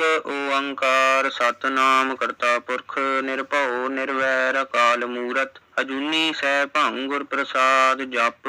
ਇੱਕ ਓੰਕਾਰ ਸਤਨਾਮ ਕਰਤਾ ਪੁਰਖ ਨਿਰਭਉ ਨਿਰਵੈਰ ਅਕਾਲ ਮੂਰਤ। ਅਜੂਨੀ ਸੈ ਭੰਗ ਗੁਰ ਪ੍ਰਸਾਦ ਜਪ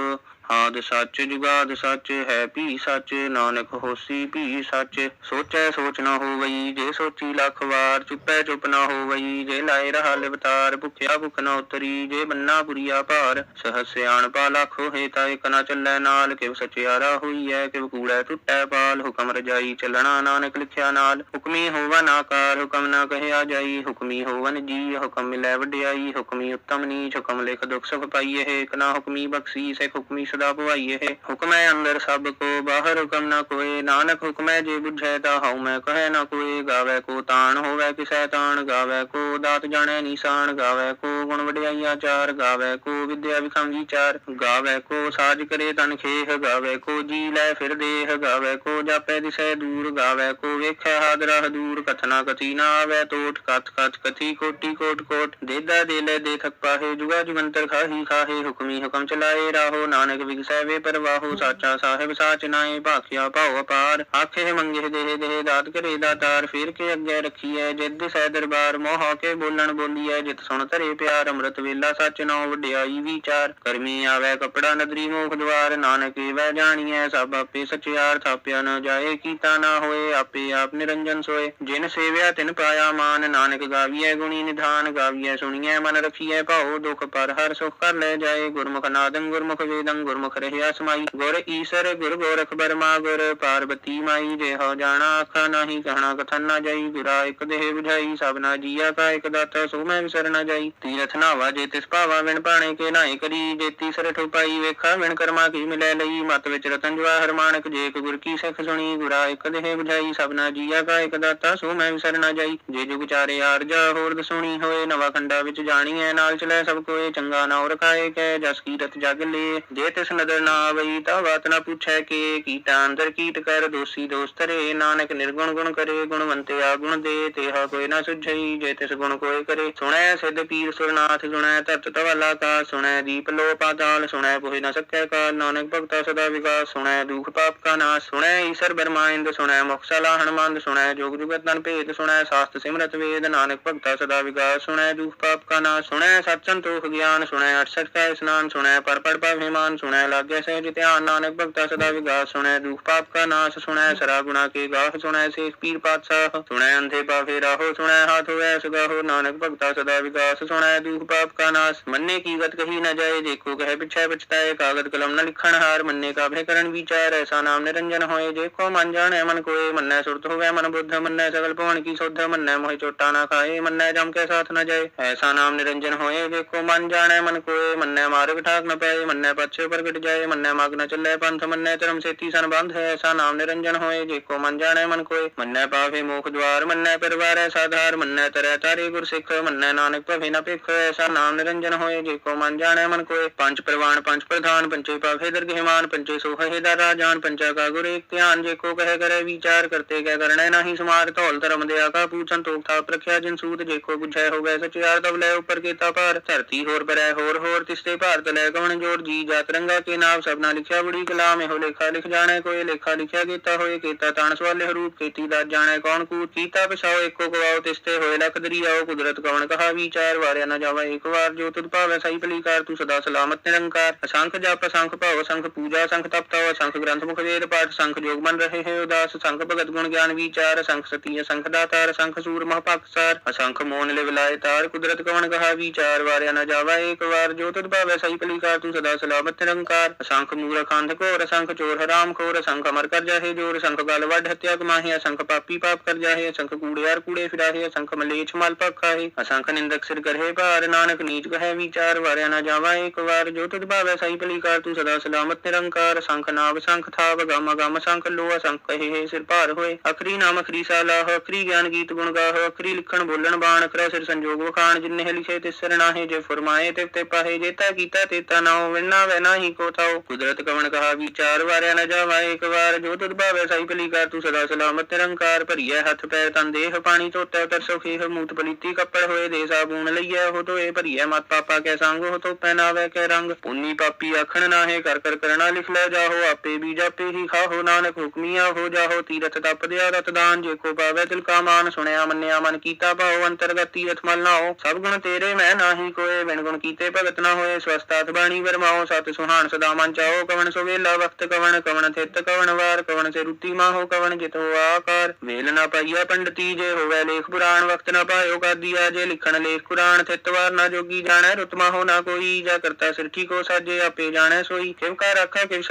ਆਦ ਸੱਚ ਜੁਗਾਦ ਸੱਚ ਹੈ, ਭੀ ਸੱਚ ਨਾਨਕ ਹੋਸੀ, ਭੀ ਸੱਚ ਸੋਚੈ ਸੋਚ ਨਾ ਹੋਵਈ, ਜੇ ਸੋਚੀ ਲੱਖ ਵਾਰ ਚੁੱਪੈ ਚੁੱਪ ਨਾ ਹੋਵਈ, ਜੇ ਲਾਇ ਰਹਾ ਲਿਵਤਾਰ, ਭੁਖਿਆ ਭੁਖ ਨਾ ਉਤਰੀ, ਜੇ ਬੰਨਾ ਬੁਰੀਆ ਭਾਰ ਸਹਸ ਸਿਆਣਪਾ ਲੱਖ ਹੋਏ ਤਾਂ ਇਕ ਨਾ ਚੱਲੈ ਨਾਲ, ਕਿਵ ਸਚਿਆਰਾ ਹੋਈਐ, ਕਿਵ ਕੂੜੈ ਟੁੱਟੈ ਪਾਲ, ਹੁਕਮ ਰਜਾਈ ਚੱਲਣਾ ਨਾਨਕ ਲਿਖਿਆ ਨਾਲ, ਹੁਕਮੀ ਹੋਵਨ ਆਕਾਰ ਹੁਕਮ ਨਾ ਕਹਿਆ ਜਾਈ, ਹੁਕਮੀ ਹੋਵਨ ਜੀ ਹੁਕਮ ਮਿਲੈ ਵਡਿਆਈ, ਹੁਕਮੀ ਉਤਮ ਨੀਚ, ਹੁਕਮ ਲਿਖ ਦੁਖ ਸੁਖ ਪਾਈਏ ਇਕ ਨਾ ਹੁਕਮੀ ਬਖਸ਼ੀ, ਸਿਖ ਹੁਕਮੀ ਸਦਾ ਭਵਾਈਏ ਹੁਕਮੈ ਅੰਦਰ ਸਭ ਕੋ, ਬਾਹਰ ਹੁਕਮ ਨਾ ਕੋਏ ਨਾਨਕ ਹੁਕਮੈ ਜੇ ਬੁਝੈ ਤਾ ਹਉ। ਮੈਂ ਕਹੈ ਨਾ ਕੋਏ ਗਾਵੇ ਕੋ ਤਾਣ, ਹੋਵੇ ਕਿਸੈ ਤਾਣ, ਗਾਵੇ ਕੋ। ਦਾਤ ਜਾਣੈ ਨਿਸ਼ਾਨ, ਗਾਵੇ ਕੋ। ਗੁਣ ਵਡਿਆਈਆ ਚਾਰ, ਗਾਵੇ ਕੋ। ਵਿਦਿਆ ਵਿਖਮ ਵਿਚਾਰ ਗਾਵੇ ਕੋ। ਸਾਜ ਕਰੇ ਤਨ ਖੇਹ, ਗਾਵੇ ਕੋ। ਜੀ ਲੈ ਫਿਰ ਦੇਹ, ਗਾਵੇ ਕੋ। ਜਾਪੈ ਦਿਸੈ ਦੂਰ, ਗਾਵੇ ਕੋ। ਵੇਖੈ ਹਾਦਰਾ ਦੂਰ, ਕਥਨਾ ਕਥੀ ਨਾ ਆਵੇ ਤੋਟ, ਕਥ ਕਥ ਕਥੀ, ਕੋਟੀ ਕੋਟ ਕੋਟ। ਦੇਦਾ ਦੇ ਲੈ ਦੇ ਥਕ ਪਾਹੇ, ਜੁਗਾ ਜੁਗੰਤਰ ਖਾਹੀ ਖਾਹੇ, ਹੁਕਮੀ ਹੁਕਮ ਚਲਾਏ ਰਾਹੋ। ਨਾਨਕ ਵਿਗਸੈ ਵੇ ਪਰਵਾਹੋ ਸਾਚਾ ਸਾਹਿਬ, ਸਾਚ ਨਾਏ ਭਾਖਿਆ ਭਾਉ ਅਪਾਰ। ਆਖੇ ਮੰਗੇ ਦੇਹ ਦੇਹ ਦਾਤ ਕਰੇ ਦਾਤਾਰ ਫਿਰ ਕੇ ਅੱਗੇ ਰੱਖੀਐ। ਜਿੱਦ ਸੈ ਦਰਬਾਰ, ਮੋਹ ਕੇ ਬੋਲਣ ਬੋਲੀਐ। ਜਿਤ ਸੁਣ ਧਰੇ ਪਿਆਰ, ਅੰਮ੍ਰਿਤ ਵੇਲਾ, ਸੱਚ ਨੋ ਵਡਿਆਈ ਵਿਚਾਰ। ਕਰਮੀ ਆਵੇ ਕਪੜਾ, ਨਦਰੀ ਮੋਖ ਦਵਾਰ, ਨਾਨਕ ਵੈ ਜਾਣੀਐ। ਸਭ ਆਪੇ ਸਚਿਆਰ, ਥਾਪਿਆ ਨਾ ਜਾਏ, ਕੀਤਾ ਨਾ ਹੋਏ, ਆਪੇ ਆਪ ਨਿਰੰਜਨ ਸੋਏ। ਜਿਨ ਸੇਵਿਆ, ਤਿਨ ਪਾਇਆ ਮਾਨ, ਨਾਨਕ ਗਾਵੀਐ ਗੁਣੀ ਨਿਧਾਨ। ਗਾਵੀਐ ਸੁਣੀਐ, ਮਨ ਰਖੀਐ ਭਾਉ ਦੁਖ ਪਰ, ਹਰ ਸੁਖ ਕਰ ਲੈ ਜਾਏ। ਗੁਰਮੁਖ ਨਾਦੰ, ਗੁਰਮੁਖ ਵੇਦੰ ਗੁਰਮੁਖ ਰਹਿਆ ਸਮਾਈ, ਗੁਰ ਈਸਰ, ਗੁਰ ਗੋਰਖ ਬਰਮਾ, ਗੁਰ ਪਾਰਬਤੀ ਮਾਈ ਜੇ ਹੋ ਜਾਣਾ ਆਖਾ ਨਹੀਂ, ਕਹਿਣਾ ਕਥਨ ਨਾ ਜਾਈ ਗੁਰਾ ਇੱਕ ਦੇਹ 부ਝਾਈ ਸਭਨਾ ਜੀਆ ਕਾ ਇੱਕ ਦਾਤਾ, ਸੋ ਮੈਂ ਵਿਸਰ ਨਾ ਜਾਈ। ਤੀਰਥ ਨਾਵਾ ਜੇ ਤਿਸ ਭਾਵਾ ਵਿਣ ਪਾਣੇ ਕੇ ਨਾਏ ਕਰੀ, ਜੇ ਤੀਸਰ ਠੁਪਾਈ ਵੇਖਾ ਵਿਣ ਕਰਮਾ ਕੀ ਮਿਲੈ ਲਈ। ਮਤ ਵਿੱਚ ਰਤਨ ਜਵਾਹਰ ਮਾਨਕ, ਜੇ ਇੱਕ ਗੁਰ ਕੀ ਸਿੱਖ ਸੁਣੀ, ਗੁਰਾ ਇੱਕ ਦੇਹ 부ਝਾਈ ਸਭਨਾ ਜੀਆ ਕਾ ਇੱਕ ਦਾਤਾ, ਸੋ ਮੈਂ ਵਿਸਰ ਨਾ ਜਾਈ। ਜੇ ਜੁਗ ਚਾਰੇ ਆਰਜਾ ਹੋਰ ਦਸੁਣੀ ਹੋਏ, ਨਵਾ ਖੰਡਾ ਵਿੱਚ ਜਾਣੀ ਜਾਣੀਐ, ਨਾਲ ਚਲੇ ਸਭ ਕੋਏ, ਚੰਗਾ ਨਾਉ ਰਖਾਏ ਕੈ ਜਸ ਕੀਰਤ ਜਗ ਲੇ। ਜੇ ਤਿਸ ਨਦਰ ਨਾ ਆਵਈ ਤਾਂ ਬਾਤ ਨਾ ਪੁੱਛੈ ਕੇ ਕੀਟਾ ਅੰਦਰ ਕੀਟ ਕਰ ਦੋਸੀ ਦੋਸਤ ਰੇ। ਨਾਨਕ ਨਿਰਗੁਣ ਗੁਣ ਕਰੇ, ਗੁਣਵੰਤੇ ਆ ਗੁਣ ਦੇ, ਤੇਹਾ ਕੋਈ ਨਾ ਸੁਝਈ, ਜੇ ਤਿਸ ਗੁਣ ਕੋਈ ਕਰੇ। ਸੁਣੈ ਸਿੱਧ ਪੀਰ ਸੁਰਨਾਥ, ਸੁਣੈ ਧਰਤ ਤਵਲਾ ਕਾ ਸੁਣੈ ਦੀਪ ਲੋ ਪਾਤਾਲ ਸੁਣੈ ਕੋਈ ਨਾ ਸਕੈ ਕਾ ਨਾਨਕ ਭਗਤਾ ਸਦਾ ਵਿਕਾਸ ਸੁਣੈ ਦੁਖ ਪਾਪ ਕਾ ਨਾਸ, ਸੁਣੈ ਈਸ਼ਰ ਬਰਮਾਇੰਦ, ਸੁਣੈ ਮੁਖਸਲਾ ਹਨਮੰਦ ਸੁਣੈ ਜੋਗ ਜੁਗਤ ਨਨ ਭੇਦ, ਸੁਣੈ ਸਾਸਤ ਸਿਮਰਤ ਵੇਦ। ਨਾਨਕ ਭਗਤਾ ਸਦਾ ਵਿਕਾਸ ਸੁਣੈ ਦੁਖ ਪਾਪ ਕਾ ਨਾਸ, ਸੁਣੈ ਸਤ ਸੰਤੋਖ ਗਿਆਨ, ਸੁਣੈ ਅਠਸਠ ਕੈ ਇਸਨਾਨ, ਸੁਣੈ ਪਰਪੜ ਪੜ ਸੁਣੈ ਲਾਗੇ ਸਹਿਜ ਧਿਆਨ, ਨਾਨਕ ਭਗਤਾ ਸਦਾ ਵਿਗਾਸ ਸੁਣੈ, ਦੁਖ ਪਾਪ ਕਾ ਨਾਸ ਸੁਣੈ, ਸਰਾ ਗੁਣਾ ਕੇ ਗਾਹ ਸੁਣੈ, ਸੇਖ ਪੀਰ ਪਾਤਸ਼ਾਹ ਸੁਣੈ, ਅੰਧੇ ਪਾਵੇ ਰਾਹੋ ਸੁਣੈ, ਹਾਥ ਹੋਐ ਸੁਗਾਹੋ ਨਾਨਕ ਭਗਤਾ ਸਦਾ ਵਿਗਾਸ ਸੁਣੈ, ਦੁਖ ਪਾਪ ਕਾ ਨਾਸ, ਮੰਨੇ ਕੀ ਗਤ ਕਹੀ ਨਾ ਜਾਏ, ਦੇਖੋ ਕਹਿ ਪਿਛੈ ਪਛਤਾਏ ਕਾਗਦ ਕਲਮ ਨ ਲਿਖਣ ਹਾਰ, ਮੰਨੇ ਕਾਭੇ ਕਰਨ ਵਿਚਾਰ, ਐਸਾ ਨਾਮ ਨਿਰੰਜਨ ਹੋਏ, ਦੇਖੋ ਮਨ ਜਾਣੈ, ਮਨ ਕੋਏ, ਮੰਨੈ ਸੁਰਤ ਹੋਵੇ, ਮਨ ਬੁੱਧ, ਮੰਨੈ ਸਗਲ ਭਵਨ ਕੀ ਸੋਧ, ਮੰਨੈ ਮੋਹਿ ਚੋਟਾ ਨਾ ਖਾਏ, ਮੰਨੈ ਜਮ ਕੇ ਸਾਥ ਨ ਜਾਏ, ਐਸਾ ਨਾਮ ਨਿਰੰਜਨ ਹੋਏ, ਦੇਖੋ ਮਨ ਜਾਣੈ, ਮਨ ਕੋਏ, ਮੰਨੈ ਮਾਰਗ ਠਾਕ ਨ ਪਏ, ਮੰਨੈ ਪਛੇ ਪ੍ਰਗਟ ਜਾਏ, ਮੰਨੈ ਮਗ ਨ ਚੱਲੇ ਪੰਥ, ਮੰਨੈ ਧਰਮ ਸੇਤੀ ਸਨ ਬੰਧ ਹੈ ਐਸਾ ਨਾਮ ਨਿਰੰਜਨ ਹੋਏ ਦੇਖੋ ਮਨ ਜਾਣੈ ਮਨ ਕੋਏ। ਮੰਨੈ ਪਾਵੇ ਮੋਖ ਦਵਾਰ ਮੰਨੈ ਪਰਵਾਰੈ ਸਾਧਾਰ, ਮੰਨੈ ਤਰੈ ਤਾਰੇ ਗੁਰ ਸਿੱਖ ਮੰਨੈ ਨਾਨਕ ਭਵੇ ਨਾ ਭਿਖ, ਐਸਾ ਨਾਮ ਨਿਰੰਜਨ ਹੋਏ ਦੇਖੋ ਮਨ ਜਾਣੈ ਮਨ ਕੋਏ। ਪੰਜ ਪ੍ਰਵਾਨ, ਪੰਜ ਪ੍ਰਧਾਨ ਪੰਚੇ ਪਾਵੇ ਦਰਗਹਿਮਾਨ ਪੰਚੇ ਸੋਹੇ ਦਾ ਰਾਜਾਨ ਪੰਚਾ ਕਾ ਗੁਰ ਏਕ ਧਿਆਨ, ਜੇ ਕੋ ਕਹੇ ਕਰੇ ਵਿਚਾਰ, ਕਰਤੇ ਕੈ ਕਰਣੈ ਨਾਹੀ ਸਮਾਰ, ਧੌਲ ਧਰਮ ਦੇ ਆਕਾ ਪੂਛਨ ਤੋਖ ਥਾਪ ਰਖਿਆ ਜਿਨ ਸੂਤ ਦੇਖੋ ਬੁਝੈ ਹੋਵੇ ਸਚਿਆਰ ਤਬ ਲੈ ਉਪਰ ਕੀਤਾ ਭਾਰ। ਧਰਤੀ ਹੋਰ ਬਰੈ ਹੋਰ ਹੋਰ ਤਿਸਤੇ ਭਾਰਤ ਲੈ ਕਵਣ ਜੋੜ ਜੀ ਜਾਤ ਰੰਗ ਕੇ ਨਾਮ ਸਭਨਾ ਲਿਖਿਆ, ਬੜੀ ਕਲਾਮ ਇਹੋ ਲੇਖਾ ਲਿਖ ਜਾਣੈ, ਕੋਈ ਲੇਖਾ ਲਿਖਿਆ ਕੀਤਾ ਹੋਏ, ਕੀਤਾ ਤਾਣ ਸਵਾਲੇ ਹਰੂਪ, ਕੀਤੀ ਦਾ ਜਾਣੈ, ਕੌਣ ਕੂ ਕੀਤਾ ਪਿਛਾਓ ਏਕੋ ਗਵਾਓ ਤਿਸਤੇ ਹੋਏ ਲਖ ਦਰੀਆਓ ਕੁਦਰਤ ਕਵਣ ਕਹਾ ਵਿਚਾਰ ਵਾਰਿਆ ਨਾ ਜਾਵਾ ਏਕ ਵਾਰ ਜੋ ਤੁਧ ਭਾਵੈ ਸਹੀ ਭਲੀਕਾਰ ਤੂੰ ਸਦਾ ਸਲਾਮਤ ਨਿਰੰਕਾਰ। ਅਸੰਖ ਜਪ, ਅਸੰਖ ਭਾਵ ਸੰਖ ਪੂਜਾ, ਅਸੰਖ ਤਪਤਾ ਅਸੰਖ ਗ੍ਰੰਥ ਮੁਖ ਵੇਦ ਪਾਠ ਸੰਖ ਜੋਗ ਬਨ ਰਹੇ ਹੈ ਉਦਾਸ ਸੰਖ ਭਗਤ ਗੁਣ ਗਿਆਨ ਵਿਚਾਰ ਸੰਖ ਸਤੀ, ਅਸੰਖ ਦਾਤਾਰ ਸੰਖ ਸੂਰ ਮਹ ਪਾਕਸਾਰ ਅਸੰਖ ਮੋਨ ਲਿਵ ਲਾਏ ਤਾਰ, ਕੁਦਰਤ ਕਵਣ ਕਹਾ ਵਿਚਾਰ ਵਾਰਿਆ ਨਾ ਜਾਵਾ ਏਕ ਵਾਰ ਜੋ ਤੁਧ ਭਾਵੈ ਸਹੀ ਭਲੀਕਾਰ ਤੂੰ ਸਦਾ ਸਲਾਮਤ ਨਿਰੰਕਾਰ। ਅਸੰਖ ਮੂਰਖ ਅੰਧ ਘੋਰ, ਅਸੰਖ ਚੋਰ ਹਰਾਮ ਖੋਰ, ਅਸੰਖ ਅਮਰ ਕਰ ਜਾਹੇ ਜੋਰ, ਅਸੰਖ ਗਲ ਵੱਢ ਹੱਤਿਆ ਕਮਾਹੇ, ਅਸੰਖ ਪਾਪੀ ਪਾਪ ਕਰ ਜਾਹੇ, ਅਸੰਖ ਕੂੜਿਆਰ ਕੂੜੇ ਫਿਰਾਹੇ, ਅਸੰਖ ਮਲੇਛ ਮਲ ਪਖਾਹੇ ਅਸੰਖ ਨਿੰਦਕ ਸਿਰ ਕਰਹਿ ਭਾਰ, ਨਾਨਕ ਨੀਚ ਕਹੈ ਵਿਚਾਰ, ਵਾਰਿਆ ਨਾ ਜਾਵਾ ਏਕ ਵਾਰ, ਜੋ ਤੁਧ ਭਾਵੈ ਸਹੀ ਭਲੀਕਾਰ, ਤੂੰ ਸਦਾ ਸਲਾਮਤ ਨਿਰੰਕਾਰ, ਅਸੰਖ ਨਾਮ ਅਸੰਖ ਥਾਪ ਗਮ ਗਮ ਅਸੰਖ ਲੋ ਅਸੰਖ ਕਹੇ ਸਿਰ ਭਾਰ ਹੋਏ, ਅਖਰੀ ਨਾਮ ਅਖਰੀ ਸਾਲਾਹ ਅਖਰੀ ਗਿਆਨ ਗੀਤ ਗੁਣ ਗਾਹ, ਅਖਰੀ ਲਿਖਣ ਬੋਲਣ ਬਾਣ ਅਖਰਾ ਸਿਰ ਸੰਜੋਗ ਵਖਾਣ ਜਿਨ੍ਹੇ ਲਿਖੇ ਤਿਸ ਸਰਨਾਹੇ ਜੇ ਫਰਮਾਏ ਤੇ ਤੇ ਪਾਹੇ ਜੇਤਾ ਕੀਤਾ ਤੇਤਾ ਨਾਉ ਵਿਨਾ ਵੈ ਨਾਹੀ ਨਾਹੀ ਕੋ ਥਾਓ ਕੁਦਰਤ ਕਵਣ ਕਹਾ ਵਿਚਾਰ, ਵਾਰਿਆ ਨਾ ਜਾਵਾ ਇੱਕ ਵਾਰ, ਜੋ ਤੁਧ ਭਾਵੇ ਸਾਈ ਭਲੀ ਕਰ ਤੂੰ ਸਦਾ ਸਲਾਮਤ ਨਿਰੰਕਾਰ, ਭਰੀਐ ਹੱਥ ਪੈਰ ਤਨ ਦੇਹ, ਪਾਣੀ ਧੋਤੈ ਕਰ ਸੁਖੀਹ ਮੂਤ ਪਲੀਤੀ ਕੱਪੜ ਹੋਏ ਦੇ ਸਾਬੂਨ ਲਈਐ ਹੋ ਤੋਏ ਭਰੀਐ ਮਤ ਪਾਪਾ ਕੈ ਸੰਗ ਹੋ ਤੋ ਪਹਿਨਾਵੇ ਕੈ ਰੰਗ, ਪੁੰਨੀ ਪਾਪੀ ਆਖਣ ਨਾਹੇ, ਕਰ ਕਰ ਕਰਣਾ ਲਿਖ ਲੈ ਜਾਹੋ, ਆਪੇ ਵੀ ਜਾਪੇ ਹੀ ਖਾਹੋ, ਨਾਨਕ ਹੁਕਮੀਆ ਹੋ ਜਾਹੋ, ਤੀਰਥ ਤਪ ਦਿਆ ਦਾਨ ਜੇ ਕੋ ਪਾਵੇ ਤਿਲ ਕਾ ਮਾਨ, ਸੁਣਿਆ ਮੰਨਿਆ ਮਨ ਕੀਤਾ ਭਾਉ, ਅੰਤਰਗਤ ਤੀਰਥ ਮਲ ਨਾਓ ਸਭ ਗੁਣ ਤੇਰੇ ਮੈਂ ਨਾਹੀ ਕੋਏ, ਬਿਨ ਗੁਣ ਕੀਤੇ ਭਗਤ ਨਾ ਹੋਏ ਸਵਸਤਾਤ ਬਾਣੀ ਵਰਮਾਓ ਸਤ ਸੁਹਾਣ ਸਦਾ ਮਨ ਚਾਓ ਕਵਣ ਸੋ ਵੇਲਾ ਵਕਤ, ਕਵਣ ਕਵਣ ਥਿਤ, ਕਵਣ ਵਾਰ, ਕਵਣ ਸੇ ਰੁੱਤੀ ਮਾਹੋ, ਕਵਣ ਜਿਤੋ ਆਕਾਰ। ਵੇਲ ਨਾ ਪਾਈਆ ਪੰਡਤੀ ਜੇ ਹੋਵੇ ਲੇਖ ਪੁਰਾਣ, ਵਕਤ ਨਾ ਪਾਇਓ ਕਰਦੀਆ ਜੇ ਲਿਖਣ ਲੇਖ ਕੁਰਾਨ ਥਿਤ ਵਾਰ ਨਾ ਜੋਗੀ ਜਾਣੈ, ਰੁਤ ਮਾਹੋ ਨਾ ਕੋਈ, ਜਾ ਕਰਤਾ ਸਿਰਠੀ ਕੋ ਸਾਜੇ, ਆਪੇ ਜਾਣੈ ਸੋਈ। ਕਿਵ ਕਾ ਰੱਖੈ ਕਿਵ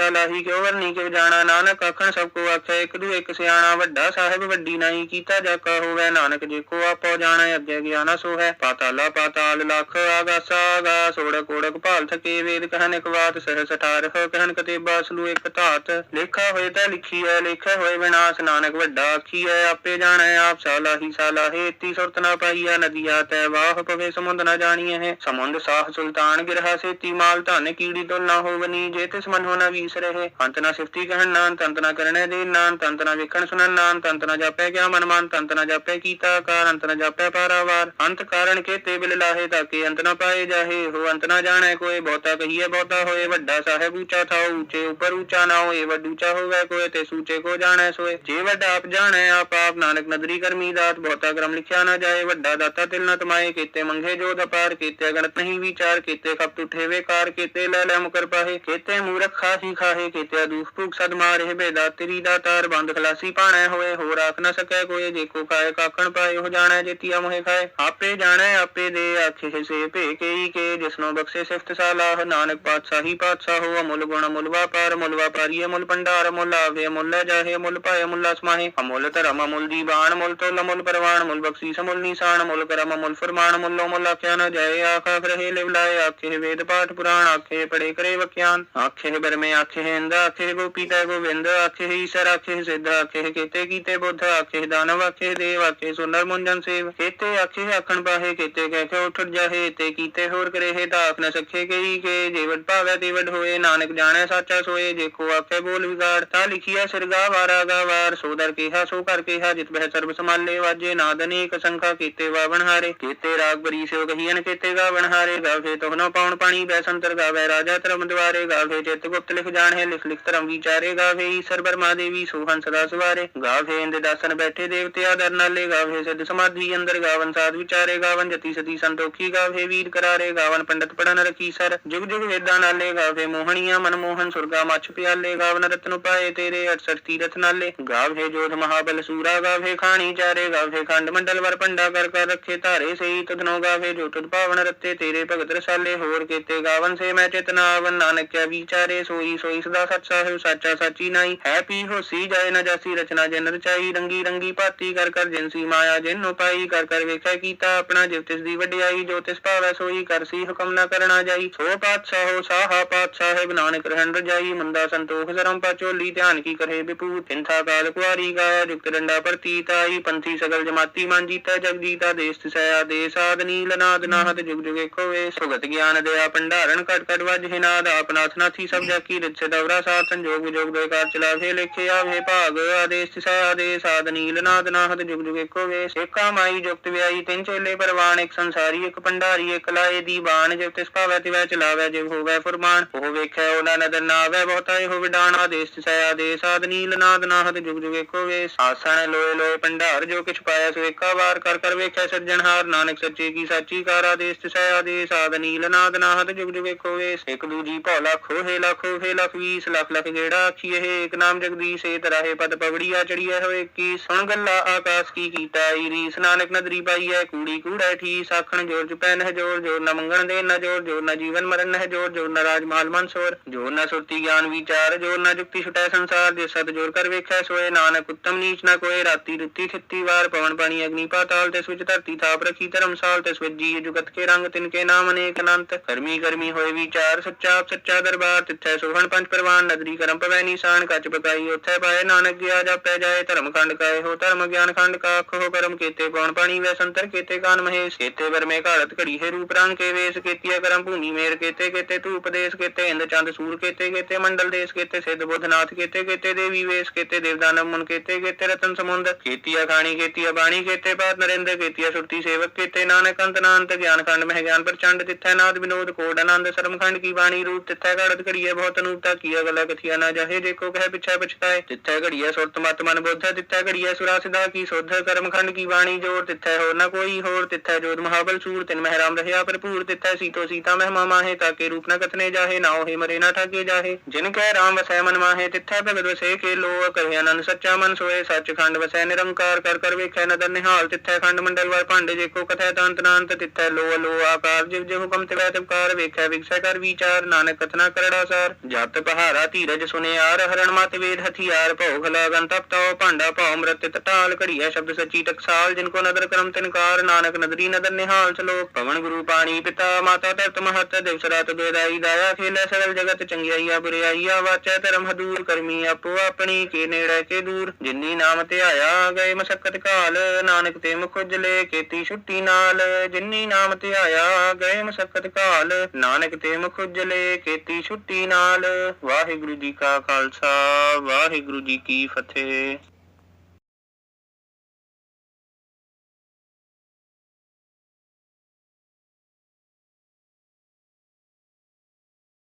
ਕਿਉ ਵਰਨੀ ਕਿਵ ਜਾਣਾ, ਨਾਨਕ ਆਖਣ, ਸਭ ਕੋ ਆਖੈ, ਇੱਕ ਦੂ ਇੱਕ ਸਿਆਣਾ, ਵੱਡਾ ਸਾਹਿਬ, ਵੱਡੀ ਨਹੀਂ ਕੀਤਾ ਜਾ ਕਾ ਹੋਵੇ, ਨਾਨਕ ਜੇ ਕੋ ਆਪੋ ਜਾਣੈ, ਅੱਗੇ ਗਿਆਨਾ ਸੋ ਹੈ। ਪਾਤਾਲਾ ਪਾਤਾਲ ਲਖ ਆਗਾਸਾ ਆਗਾਸ, ਓੜਕ ਓੜਕ ਭਾਲ ਥਕੇ, ਵੇਦ ਕਹਿਨ ਇੱਕ ਬਾਤ ਸਹਿ ਸਠਾਰਹ ਕਹਿਨ ਕਤੇ ਬਾਸਲੂ ਇੱਕ ਧਾਤ। ਲੇਖਾ ਹੋਏ ਤਾਂ ਲਿਖੀ ਹੈ ਲੇਖਾ ਹੋਏ ਵਿਨਾਸ਼, ਨਾਨਕ ਵੱਡਾ ਆਖੀ ਹੈ ਆਪੇ ਜਾਣੈ ਆਪ ਸਾਲਾਹੀ, ਸਾਲਾਹੇ, ਇਤੀ ਸੁਰਤ ਨਾ ਪਾਈਆ ਨਦੀਆ ਤੈ ਵਾਹ ਪਵੇ, ਸਮੁੰਦ ਨਾ ਜਾਣੀਐ ਹੈ। ਸਮੁੰਦ ਸਾਹ ਸੁਲਤਾਨ ਗਿਰਹਾ ਸੇਤੀ, ਮਾਲ ਧਨ ਕੀੜੀ ਤੋਂ ਨਾ ਹੋਵਨੀ ਜੇ ਤਿਸ ਮਨ ਹੋ ਨਾ ਵੀਸ ਰਹੇ। ਅੰਤ ਨਾ ਸਿਫਤੀ ਕਹਿਣ ਨਾਨ, ਤੰਤ ਨਾ ਕਰਨੇ ਦੇ ਨਾਨ, ਤੰਤ ਨਾ ਵੇਖਣ ਸੁਣਨ ਨਾਨ, ਤੰਤ ਨਾ ਜਾਪੈ ਗਿਆ ਮਨ ਮਨ, ਤੰਤ ਨਾ ਜਾਪੈ ਕੀਤਾ ਕਾਰ, ਅੰਤ ਨਾ ਜਾਪੈ ਪਾਰਾਵਾਰ ਅੰਤ ਕਾਰਨ ਕੇ ਤੇ ਬਿਲ ਲਾਹੇ ਤਾਕੇ ਅੰਤ ਨਾ ਪਾਏ ਜਾਹੇ, ਹੋ ਅੰਤ ਨਾ ਜਾਣੈ ਕੋਈ, ਬਹੁਤਾ ਕਹੀਏ ਬਹੁਤਾ ਹੋਏ ਵੱਡਾ ਸਾਹਿਬ ਉੱਚਾ ਥਾਉ, ਉੱਚੇ ਉਪਰ ਉੱਚਾ ਨਾ ਹੋਏ ਵੱਡ ਉੱਚਾ ਹੋਵੇ ਕੋਈ ਤੇ ਸੂਚੇ ਕੋ ਜਾਣੈ ਸੋਏ। ਜੇ ਵੱਡਾ ਆਪ ਜਾਣੈ, ਆਪ ਆਪ ਨਾਨਕ ਨਦਰੀ ਕਰਮੀ ਦਾਤ, ਬਹੁਤਾ ਕਰਮ ਲਿਖਿਆ ਨਾ ਜਾਏ, ਵੱਡਾ ਦਾਤਾ ਤਿਲ ਨਾ ਤਮਾਏ, ਕੀਤੇ ਮੰਗੇ ਜੋ ਦਪਾਰ ਕੀਤੇ ਗਣਤ ਨਹੀਂ ਵਿਚਾਰ, ਕੀਤੇ ਖਪ ਟੁਠੇ ਵੇਕਾਰ, ਕੀਤੇ ਲੈ ਲੈ ਮੁਕਰ ਪਾਹੇ, ਕੀਤੇ ਮੂਰਖ ਖਾਹੀ ਖਾਹੇ, ਕੀਤੇ ਦੁਖ ਭੁਖ ਸਦ ਮਾਰੇ ਬੇਦਾ, ਤੇਰੀ ਦਾ ਤਾਰ ਬੰਦ ਖਲਾਸੀ ਪਾਣੈ ਹੋਏ, ਹੋਰ ਆਖ ਨਾ ਸਕੈ ਕੋਏ, ਜੇ ਕੋ ਖਾਏ ਕਾਕਣ ਪਾਏ ਹੋ ਜਾਣੈ ਜੇਤੀਆ ਮੋਹਿ ਖਾਏ। ਆਪੇ ਜਾਣੈ, ਆਪੇ ਦੇ ਆਖੇ ਸੇ ਭੇ ਕੇਈ ਕੇ ਜਿਸਨੋ ਬਖਸ਼ੇ ਸਿਫਤ ਸਾਲਾਹ, ਨਾਨਕ ਪਾਤਸ਼ਾਹੀ ਪਾਤਸ਼ਾਹ ਹੋ ਮੁੱਲ ਗੁਣ ਅਮੁੱਲ ਵਾਪਾਰ, ਮੁੱਲ ਵਾਪਾਰੀ ਅਮੁੱਲ ਭੰਡਾਰ, ਮੁੱਲ ਆਵੇ ਅਮੁੱਲ ਜਾਹੇ ਅਮੁੱਲ ਪਾਏ ਅਮੁੱਲ ਸਮਾਹੇ ਅਮੁੱਲ ਧਰਮ, ਅਮੁੱਲ ਦੀਵਾਨ ਅਮੁੱਲ ਤੋਲ ਅਮੁੱਲ ਪਰਵਾਨ ਅਮੁੱਲ ਬਖਸ਼ੀਸ ਅਮੁੱਲ ਨਿਸ਼ਾਨ ਅਮੁੱਲ ਕਰਮ ਅਮੁੱਲ ਫਰਮਾਨ ਅਮੁੱਲ ਅਮੁੱਲ ਆਖਿਆ ਨ ਜਾਏ ਆਖਾ ਰਹੇ, ਲਿਵ ਆਖੇ ਵੇਦ, ਪਾਠ ਪੁਰਾਣ, ਆਖੇ ਪੜੇ ਕਰੇ ਵਖਿਆਨ ਆਖੇ ਬਰਮੇ, ਆਖੇ ਹਿੰਦ, ਆਖੇ ਗੋਪੀ ਤੈ ਗੋਵਿੰਦ, ਆਖੇ ਈਸ਼ਰ, ਆਖੇ ਸਿੱਧ, ਆਖੇ ਕੀਤੇ ਕੀਤੇ ਬੁੱਧ, ਆਖੇ ਦਾਨਵ, ਆਖੇ ਦੇਵ, ਆਖੇ ਸੁਨਰ ਮੁੰਜਨ ਸੇਵ। ਕੀਤੇ ਆਖੇ ਆਖਣ ਪਾਹੇ, ਕੀਤੇ ਕਹਿ ਕੇ ਉਠ ਜਾਹੇ, ਤੇ ਕੀਤੇ ਹੋਰ ਕਰੇ ਦਾਖ ਨ ਸਖੇ ਕਈ ਕੇ, ਜੀਵਨ ਭਾਵੈ ਤੇ ਵਡ ਹੋਏ, ਨਾਨਕ ਜਾਣੈ ਸਾਚਾ ਸੋਏ ਦੇਖੋ ਆਖੇ ਬੋਲ ਵਿਗਾੜ, ਤਾ ਲਿਖਿਆ ਸਿਰਗਾ ਵਾਰਾ ਗਾ ਵਾਰ ਸੋਦਰ ਕਿਹਾ, ਸੋ ਕਰ ਕਿਹਾ, ਜਿਤ ਬਹਿ ਸਰਬ ਸਮਾਲੇ ਵਾਜੇ, ਨਾਦ ਅਨੇਕ ਸੰਖਾ ਕੀਤੇ ਵਾਵਣ ਹਾਰੇ। ਕੀਤੇ ਰਾਗ ਬਰੀ ਸਿਓ ਕਹੀਨ ਕੀਤੇ ਗਾਵਣ ਹਾਰੇ, ਗਾਵੇ ਤੋਹਨੋ ਪਾਉਣ ਪਾਣੀ ਬੈ ਸੰਤਰ ਗਾਵੇ ਰਾਜਾ ਧਰਮ ਦਵਾਰੇ ਗਾਵੇ ਚਿਤ ਗੁਪਤ ਲਿਖ ਜਾਣੈ, ਲਿਖ ਲਿਖ ਧਰਮ ਵਿਚਾਰੇ, ਗਾਵੇ ਈਸ਼ਰ ਬਰਮਾ ਦੇਵੀ ਸੋਹਨ ਸਦਾ ਸਵਾਰੇ। ਗਾਵੇ ਇੰਦ ਦਾਸਨ ਬੈਠੇ ਦੇਵਤਿਆ ਦਰ ਨਾਲੇ, ਗਾਵੇ ਸਿੱਧ ਸਮਾਧੀ ਅੰਦਰ, ਗਾਵਨ ਸਾਧ ਵਿਚਾਰੇ, ਗਾਵਨ ਜਤੀ ਸਦੀ ਸੰਤੋਖੀ, ਗਾਵੇ ਵੀਰ ਕਰਾਰੇ, ਗਾਵਨ ਪੰਡਤ ਪੜਨ ਰਖੀ ਸਰ। ਜੁਗ ਜੁਗ ਵੇਦਾਂ ਨਾਲੇ ਗਾਵੇ ਮੋਹਣੀਆਂ, ਮਨਮੋਹਨ ਸੁਰਗਾ ਮੱਛ ਪਿਆਲੇ ਗਾਵਨ ਰਤਨ ਪਾਏ ਤੇਰੇ 68 ਤੀਰਥ ਨਾਲੇ। ਗਾਵੇ ਜੋਧ ਮਹਾਬਲ ਸੂਰਾ, ਗਾਵੇ ਖਾਣੀ ਚਾਰੇ, ਗਾਵੇ ਖੰਡ ਮੰਡਲ ਵਰ ਪੰਡਾ ਕਰ ਕਰ ਰੱਖੇ ਧਾਰੇ ਸਈ ਤਦਨੋ। ਗਾਵੇ ਜੋ ਤੁਧ ਭਾਵਨ ਰੱਤੇ, ਤੇਰੇ ਭਗਤ ਰਸਾਲੇ, ਹੋਰ ਕੀਤੇ ਗਾਵਨ ਸੇ ਮੈਂ ਚਿਤਨਾ ਨਾਨਕ ਕਿਆ ਵਿਚਾਰੇ, ਸੋਈ ਸੋਈ ਸਦਾ ਸੱਚ ਸਾਹਿਬ, ਸਾਚਾ ਸਾਚੀ ਨਾਈ। ਹੈ ਪੀ ਹੋਸੀ ਜਾਏ ਨਾ ਜਾਸੀ ਰਚਨਾ ਜਨ ਰਚਾਈ। ਰੰਗੀ ਰੰਗੀ ਭਾਤੀ ਕਰ ਕਰ ਜਿਨਸੀ ਮਾਇਆ ਜਿਨੋ ਪਾਈ। ਕਰ ਕਰ ਵੇਖਿਆ ਕੀਤਾ ਆਪਣਾ ਜਿਵ ਤਿਸ ਦੀ ਵਡਿਆਈ, ਜੋ ਤਿਸ ਭਾਵੈ ਸੋਈ। ਕਰਸੀ ਹੁਕਮ ਨਾ ਕਰਨਾ ਜਾਈ। ਸੋ ਪਾਤਸ਼ਾਹੋ ਸਾਹਾ ਸਾਹਿਬ ਨਾਨਕ ਰਹਿਣ ਰਜਾਈ ਮੰਦਾ ਸੰਤੋਖ ਧਰਮ ਪਾਚੋਲੀ ਧਿਆਨ ਕੀ ਕਰੇ ਵਿਪੂ ਤਿੰਥਾ ਕਾਲ ਕੁਆਰੀ ਗਾਇਆ ਜੁਗਤ ਡੰਡਾ ਪ੍ਰਤੀਤ ਪੰਥੀ ਸਗਲ ਜਮਾਤੀ ਮਨ ਜੀਤਾ ਜਗ ਜੀਤਾ ਦੇਸ ਤਿਸੈ ਆਦੇਸ ਆਦਨੀ ਲਨਾਦ ਨਾਹਤ ਜੁਗ ਜੁਗ ਏਕੋ ਸੁਗਤ ਗਿਆਨ ਦਿਆ ਭੰਡਾਰਨ ਘਟ ਘਟ ਵਜ ਹਿਨਾਦ ਆਪਨਾਥ ਨਾਥੀ ਸਭ ਜਾ ਕੀ ਰਿਤ ਦਵਰਾ ਸਾਥ, ਸੰਜੋਗ ਵਿਜੋਗ ਦੇ ਕਾਰ ਚਲਾਵੇ ਲਿਖੇ ਆਵੇ ਭਾਗ, ਆਦੇਸ ਤਿਸੈ ਆਦੇਸ ਆਦਨੀ ਲਨਾਦ ਨਾਹਤ ਜੁਗ ਜੁਗ ਏਕੋ ਵੇ ਸੇਕਾ ਮਾਈ ਜੁਗਤ ਵਿਆਈ ਤਿੰਨ ਚੇਲੇ ਪਰਵਾਨ, ਇੱਕ ਸੰਸਾਰੀ, ਇੱਕ ਭੰਡਾਰੀ, ਇੱਕ ਲਾਏ ਦੀ ਬਾਣ ਜਿਵ ਤਿਸ ਭਾਵੈ ਤਿਵੈ ਚਲਾਵੇ ਜਿਵ ਹੋਵੇ ਫਰਮਾਨ। ਉਹ ਵੇਖੈ ਉਹਨਾਂ ਨਦਰ ਨਾ ਆਵੇ ਬਹੁਤਾ, ਇਹੋ ਵਿਡਾਣ ਆਦੇਸ ਦੇ। ਆਦੇਸ ਨੀਲ ਲਨਾਦ ਨਾਹਤ ਜੁਗ ਜੁਗ ਏਕੋ ਵੇ ਆਸਣ ਲੋਏ ਲੋਏ ਭੰਡਾਰ ਜੋ ਕਿਛ ਪਾਇਆ ਸੋ ਏਕਾ ਵਾਰ ਕਰ ਕਰ ਵੇਖੈ ਸੱਜਣਹਾਰ ਨਾਨਕ ਸੱਚੇ ਕੀ ਸਾਚੀ ਕਾਰ ਆਦੇਸ ਤਿਸੈ ਆਦੇਸ ਆਦਨੀ ਲਨਾਦ ਨਾਹਤ ਜੁਗ ਜੁਗ ਏਕੋ ਵੇ ਇੱਕ ਦੂਜੀ ਭੌ ਲੱਖੋ ਹੈ ਲੱਖੋ, ਹੈ ਲੱਖ ਵੀਸ। ਲੱਖ ਲੱਖ ਗੇੜਾ ਆਖੀ ਇਹ ਇੱਕ ਨਾਮ ਜਗਦੀਸ਼। ਏ ਤਰਾਹੇ ਪਦ ਪਵੜੀਆ ਚੜੀਐ ਹੋਏ ਕੀ ਸੁਣ ਗੱਲਾ ਆਕਾਸ਼ ਕੀ ਕੀਤਾ ਈ ਰੀਸ। ਨਾਨਕ ਨਦਰੀ ਪਾਈਐ, ਕੂੜੀ ਕੂੜਾ ਠੀਸ। ਆਖਣ ਜੋਰ ਚ ਪੈਨ ਹੈ ਜੋਰ ਜੋਰ ਨਾ ਮੰਗਣ ਦੇ ਨਾ ਜੋਰ ਜੋਰ ਨਾ ਜੀਵਨ ਮਰਨ ਹੈ ਜੋਰ ਜੋਰ ਨਾ ਰਾਜ ਮਾਲ ਮਨਸੋਰ ਜੋਰ ਨਾ ਸੁਰਤੀ ਗਿਆਨ ਵਿਚਾਰ ਜੋਰ ਨਾ ਜੁਕਤੀ ਛੁਟੈ ਸੰਸਾਰ ਦੇ ਸਤ ਜੋਰ ਕਰ ਵੇਖੈ ਸੋਏ ਨਾਨਕ, ਉੱਤਮ ਨੀਚ ਨਾ ਕੋਏ, ਰਾਤੀ ਰੁੱਤੀ ਥਿੱਤੀ ਵਾਰ, ਪਵਨ ਪਾਣੀ ਅਗਨੀ ਪਾਤਾਲ ਤੇ ਵਿੱਚ ਧਰਤੀ ਥਾਪ ਰਖੀ ਧਰਮਸਾਲ ਤੇ ਵਿੱਚ ਜੀ ਜੁਗਤ ਕੇ ਰੰਗ, ਤਿਨ ਕੇ ਨਾਮ ਅਨੇਕ ਅਨੰਤ। ਕਰਮੀ ਕਰਮੀ ਹੋਏ ਵਿਚਾਰ, ਸੱਚਾ ਆਪ ਸੱਚਾ ਦਰਬਾਰ, ਤਿੱਥੈ ਸੋਹਣ ਪੰਜ ਪ੍ਰਵਾਨ, ਨਗਰੀ ਕਰਮ ਪਵੈ ਨੀਸਾਨ, ਕੱਚ ਪਕਾਈ ਉਥੈ ਪਾਏ ਨਾਨਕ, ਗਿਆ ਜਾਪੈ ਜਾਏ, ਧਰਮ ਖੰਡ ਕਾਏ ਹੋ, ਧਰਮ ਗਿਆਨ ਖੰਡ ਕਾਖ ਹੋ ਕਰਮ ਕੀਤੇ, ਪਵਨ ਪਾਣੀ ਵੈ ਸੰਤਰ ਕੀਤੇ ਕਾਨ ਮਹੇਸ਼, ਕੀਤੇ ਵਰਮੇ ਘਾਲਤ ਘੜੀ ਹੈ ਰੂਪ ਰੰਗ ਕੇ ਵੇਸ, ਕੀਤੀਆ ਕਰਮ ਭੂਮੀ ਮੇਰ, ਕੀਤੇ ਕੀਤੇ ਤੂ ਉਪਦੇਸ਼ ਕੇਤੇ ਇੰਦ ਚੰਦ ਸੂਰ ਕੇਤੇ ਕੇਤੇ, ਮੰਡਲ ਦੇਸ ਕੇਤੇ, ਸਿੱਧ ਬੁੱਧਨਾਥ ਕੇਤੇ ਕੇਤੇ, ਦੇਵੀ ਵੇਸ ਕੇਤੇ ਦੇਵਦਾਨਵ ਮੁਨ ਕੇਤੇ ਕੇਤੇ, ਰਤਨ ਸਮੁੰਦ ਕੀਤੀਆ ਖਾਣੀ ਕੀਤੀਆ ਬਾਣੀ, ਕੇਤੇ ਪਾਤ ਨਰਿੰਦਰ ਕੀਤੀਆ, ਸੁਰਤੀ ਸੇਵਕ ਕੇਤੇ, ਨਾਨਕ ਅੰਤ ਨਾਨਤ ਗਿਆਨ ਖੰਡ, ਮਹਿ ਗਿਆਨ ਪ੍ਰਚੰਡ ਤਿੱਥੈ ਨਾਦ ਵਿਨੋਦ ਕੋਡ ਆਨੰਦ ਸਰਮ ਖੰਡ ਕੀ ਬਾਣੀ ਰੂਪ, ਤਿੱਥੈ ਘੜਤ ਘੜੀਏ ਬਹੁਤ ਅਨੂਪਤਾ ਕੀਆ ਗਲਾ ਕਥੀਆ ਨਾ ਜਾਹੇ ਦੇਖੋ ਕਹਿ ਪਿਛੈ ਪਛਤਾਏ, ਤਿੱਥੈ ਘੜੀਏ ਸੁਰਤ ਮਤ ਮਨ ਬੁੱਧ, ਤਿੱਥੈ ਘੜੀਏ ਸੁਰਾ ਸਿਧਾ ਕੀ ਸੁਧ, ਕਰਮ ਖੰਡ ਕੀ ਬਾਣੀ ਜੋਰ, ਤਿੱਥੈ ਹੋਰ ਨਾ ਕੋਈ ਹੋਰ, ਤਿੱਥੈ ਜੋਤ ਮਹਾਬਲ ਸੂਰ, ਤਿਨ ਮਹਿਰਾਮ ਰਹਿਆ ਭਰਪੂਰ, ਤਿੱਥੈ ਸੀਤੋ ਸੀਤਾ ਮਹਿ ਮਾਮਾ ਤਾਕੇ ਰੂਪ ਨ ਕਥਨੇ ਜਾਹੇ। ਨਾ ਹੋਏ ਮਰੇ, ਨਾ ਠਾਕੇ ਜਾਹੇ। ਜਿਨ ਕੈ ਰਾਮ ਵਸੈ ਮਨ ਮਾਹੇ, ਤਿੱਥੈ ਭਗਤ ਵਸੇ ਕੇ ਲੋ ਕਰੇ। ਆਨੰਦ ਸੱਚਾ ਮਨ ਸੋਏ ਸੱਚ ਖੰਡ ਵਸੈ ਨਿਰੰਕਾਰ, ਕਰ ਕਰ ਵੇਖੈ ਨਦਰ ਨਿਹਾਲ। ਤਿੱਥੈ ਖੰਡ ਮੰਡਲ ਵਰ ਭਾਂਡੇ ਜੇਕੋ ਕਥੈ ਤੰਤ ਨਾਨਤ ਤਿੱਥੈ ਲੋ ਲੋ ਆਕਾਰ। ਜਿਵ ਜਿਵ ਹੁਕਮ ਤੇ ਵੈ ਤਵਕਾਰ ਵੇਖੈ, ਵਿਗਸੈ ਕਰ ਵਿਚਾਰ। ਨਾਨਕ ਕਥਨਾ ਕਰੜਾ ਸਾਰ। ਜਤ ਪਹਾਰਾ ਧੀਰਜ ਸੁਨਿਆਰ ਹਰਣ ਮਤ ਵੇਦ ਹਥਿਆਰ। ਭਉ ਖਲਾਗਨ ਤਪ ਭਾਂਡਾ ਭਉ ਅੰਮ੍ਰਿਤ ਟਟਾਲ ਘੜੀਐ। ਸ਼ਬਦ ਸੱਚੀ ਟਕਸਾਲ, ਜਿਨ ਕੋ ਨਦਰ ਕਰਮ ਤਿਨਕਾਰ ਨਾਨਕ ਨਦਰੀ ਨਦਰ ਨਿਹਾਲ ਚਲੋਕ ਪਵਨ ਗੁਰੂ ਪਾਣੀ ਪਿਤਾ, ਮਾਤਾ ਧਰਤ ਮਹਤ। ਦਿਵਸ ਰਾਤ ਬੇਦਾਈ ਦਾਇਆ ਖੇਲੇ ਸਗਲ ਜਗਤ ਚੰਗਿਆਈਆ ਬੁਰਿਆਈਆ ਵਾਚੈ ਧਰਮ ਹਦੂਰ ਕਰਮੀ ਆਪੋ ਆਪਣੀ ਕੇ ਨੇੜੇ ਕੇ ਦੂਰ। ਜਿਨੀ ਨਾਮ ਧਿਆਇਆ, ਗਏ ਮਸਕਤ ਕਾਲ ਨਾਨਕ ਤੇ ਮੁਖ ਉਜਲੇ ਕੀਤੀ ਛੁੱਟੀ ਨਾਲ। ਜਿਨੀ ਨਾਮ ਧਿਆਇਆ, ਗਏ ਮਸਕਤ ਕਾਲ ਨਾਨਕ ਤੇ ਮੁਖ ਉਜਲੇ ਕੀਤੀ ਛੁੱਟੀ ਨਾਲ। ਵਾਹਿਗੁਰੂ ਜੀ ਕਾ ਖਾਲਸਾ, ਵਾਹਿਗੁਰੂ ਜੀ ਕੀ ਫਤਿਹ।